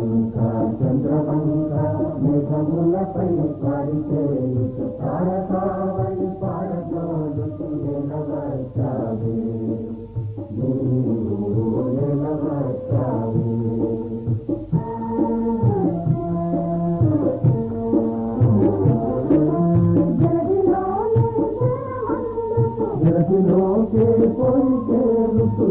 పంక చంద్రవంక మేఘములపై పరిచేయుచు తారకావళి పాడతోడుచు నిలబడతావే నీవు నిలబడతావే జగతిలోకే పోయి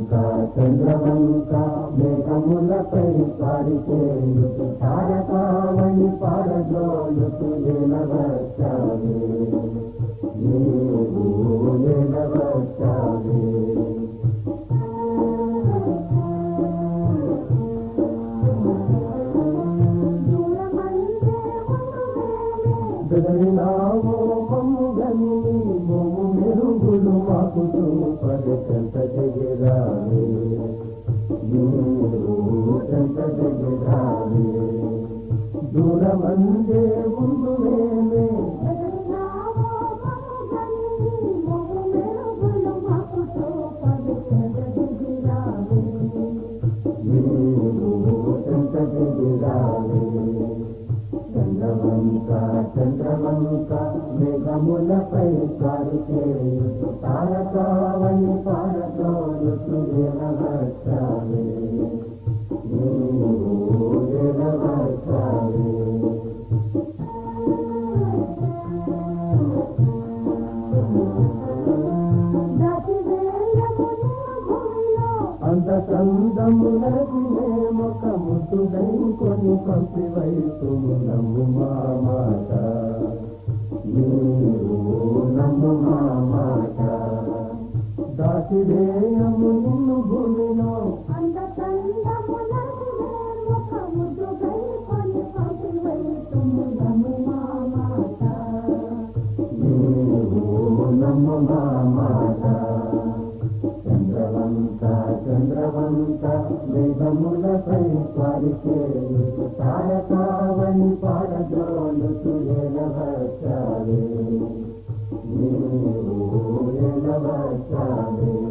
చంద్రవంక చంద్రవంక మేఘములపై పారిచేయుతు తారకావళి పారజోయుతు నిలవచ్చావే నీవు నిలవచ్చావే బెదరినావో మాకు చూపది చెంత జగరావే నీవు దూరమందే ముందు మేమే నీవు చంద్రవంక చంద్రవంక మేఘములపై పారిచేయుతు తారకావళి పారతోలుతు నిలవచ్చావే నిలవచ్చావే అంత సందములకి మేమొక ముద్దుదై కొని పంపి వైపు నమ్ము మా మాట దాచివేయము నిన్ను భూమిలో నీవు నమ్ము మా మాట చంద్రవంత వేదములపై స్వరిచేయుకు తారకావని పాడదోలుకు ఎలవచ్చావే నీవు ఎలవచ్చావే